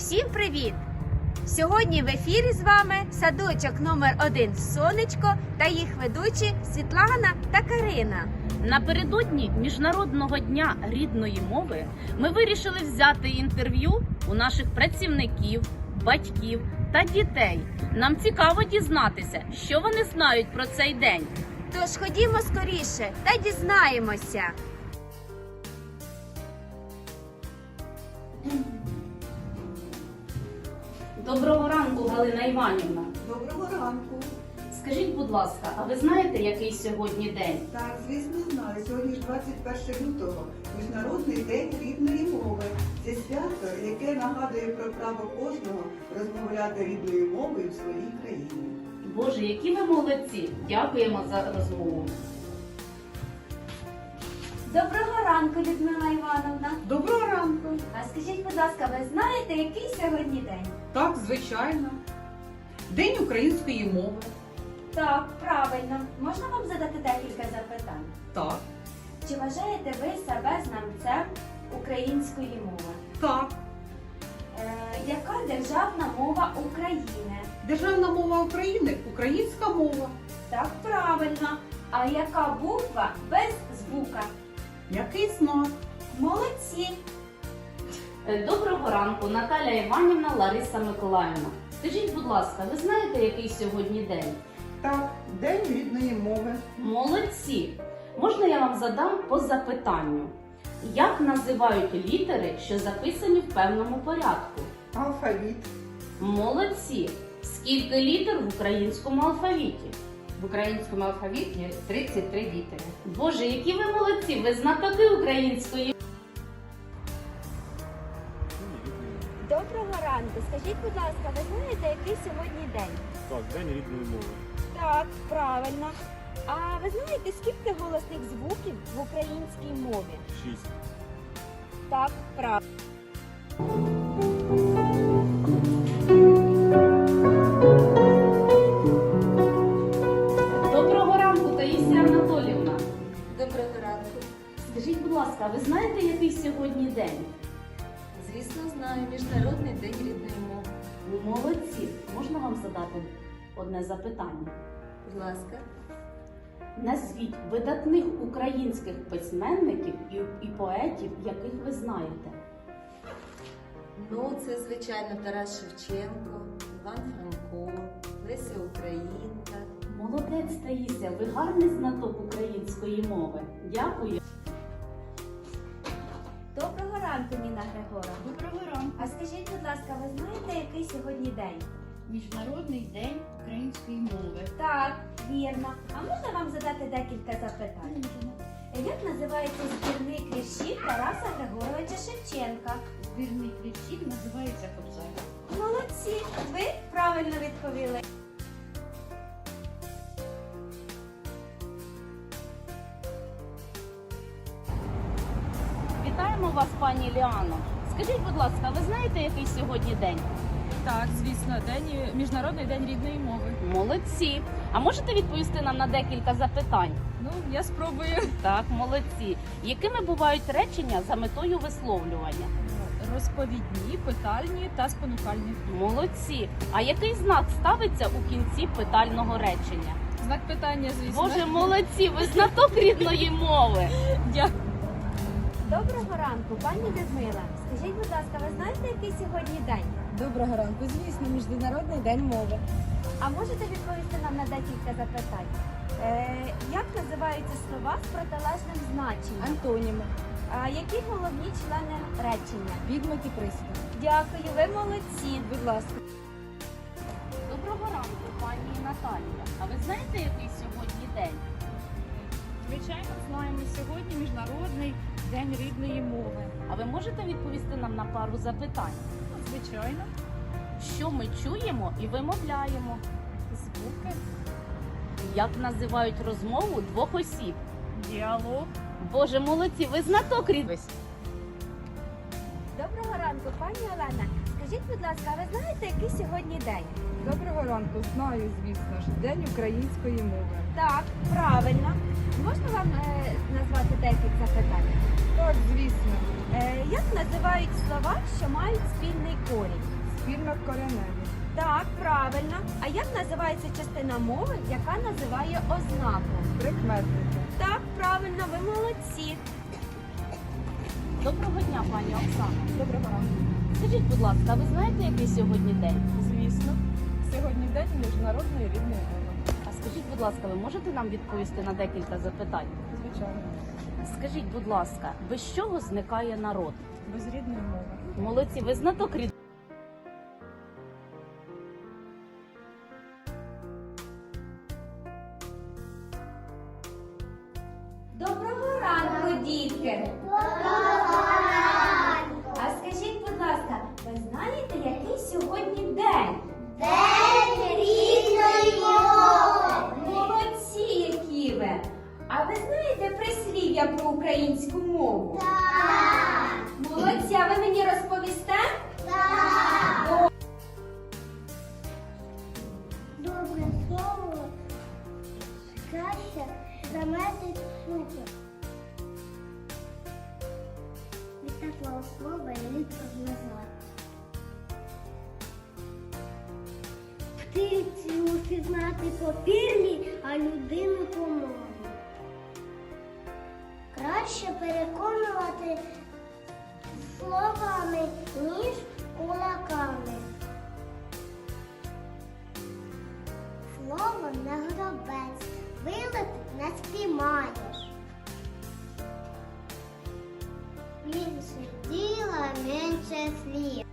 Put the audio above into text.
Всім привіт! Сьогодні в ефірі з вами садочок номер 1 Сонечко та їх ведучі Світлана та Карина. Напередодні Міжнародного дня рідної мови ми вирішили взяти інтерв'ю у наших працівників, батьків та дітей. Нам цікаво дізнатися, що вони знають про цей день. Тож ходімо скоріше та дізнаємося. Доброго ранку, Галина Іванівна. Доброго ранку. Скажіть, будь ласка, а ви знаєте, який сьогодні день? Так, звісно, знаю. Сьогодні ж 21 лютого, Міжнародний день рідної мови. Це свято, яке нагадує про право кожного розмовляти рідною мовою в своїй країні. Боже, які ви молодці! Дякуємо за розмову. Доброго ранку, Людмила Івановна. Доброго ранку. А скажіть, будь ласка, ви знаєте, який сьогодні день? Так, звичайно. День української мови. Так, правильно. Можна вам задати декілька запитань? Так, Чи вважаєте ви себе знавцем української мови? так. Е, яка державна мова України? Державна мова України українська мова. Так, правильно. А яка буква без звука? Який знак? Молодці! Е, Доброго ранку, Наталя Іванівна, Лариса Миколаївна. Скажіть, будь ласка, ви знаєте, який сьогодні день? Так, День рідної мови. Молодці! Можна я вам задам по запитанню? Як називають літери, що записані в певному порядку? Алфавіт. Молодці! Скільки літер в українському алфавіті? В українському алфавіті 33 літери. Боже, які ви молодці! Ви знатоки української. Доброго ранку. Скажіть, будь ласка, ви знаєте, який сьогодні день? Так, день рідної мови. Так, правильно. А ви знаєте, скільки голосних звуків в українській мові? Шість. Так, правильно. Ласка, ви знаєте, який сьогодні день? Звісно, знаю Міжнародний день рідної мови. Молодці! Можна вам задати одне запитання? Будь ласка. Назвіть видатних українських письменників і, і поетів, яких ви знаєте. Ну, це звичайно Тарас Шевченко, Іван Франко, Леся Українка. Молодець Таїся, ви гарний знаток української мови. Дякую. Доброго ранку, Ніна Григора. Доброго ранку. А скажіть, будь ласка, ви знаєте, який сьогодні день? Міжнародний день української мови. Так, вірно. А можна вам задати декілька запитань? Як називається збірник віршів Тараса Григоровича Шевченка? Збірний кліщів називається Кобзар. Молодці! Ви правильно відповіли. Вітаємо вас, пані Ліано. Скажіть, будь ласка, ви знаєте, який сьогодні день? Так, звісно, день міжнародний день рідної мови. Молодці. А можете відповісти нам на декілька запитань? Ну я спробую Так, молодці. Якими бувають речення за метою висловлювання? розповідні, питальні та спонукальні. Молодці. А який знак ставиться у кінці питального речення? Знак питання, звісно. Боже, молодці, ви знаток рідної мови. Дякую. Доброго ранку, пані Людмила. Скажіть, будь ласка, ви знаєте, який сьогодні день? Доброго ранку, звісно, Міжнародний день мови. А можете відповісти нам на декілька запитань? Е, як називаються слова з протилежним значенням? Антоніми, А які головні члени речення? відмики приспів. Дякую, ви молодці. Будь ласка. Доброго ранку, пані Наталія. А ви знаєте, який сьогодні день? Звичайно, знаємо сьогодні міжнародний день рідної мови. А ви можете відповісти нам на пару запитань? Ну, Звичайно, Що ми чуємо і вимовляємо? звуки, Як називають розмову двох осіб? діалог. Боже, молодці, ви знаток рідної. Доброго ранку, пані Олена. Скажіть, будь ласка, а ви знаєте, який сьогодні день? Доброго ранку, знаю, звісно ж, День української мови. Так, правильно. Можна вам е, назвати декілька питань? Так, звісно, Е, як називають слова, що мають спільний корінь? рахунок кореневі. Так, правильно. А як називається частина мови, яка називає ознаку? Прикметники. Так, правильно, ви молодці. Доброго дня, пані Оксано. Доброго ранку. Скажіть, будь ласка, ви знаєте, який сьогодні день? Звісно. Сьогодні день міжнародної рідної мови. А скажіть, будь ласка, ви можете нам відповісти на декілька запитань? Звичайно. Скажіть, будь ласка, без чого зникає народ? Без рідної мови. Молодці, ви знаток рід. Доброго ранку, дітки! Птицю впізнати по пірлі, а людину по мові. Краще переконувати словами, ніж кулаками. Слово не гробець, вилет не спіймаєш. Більше діла, менше слів.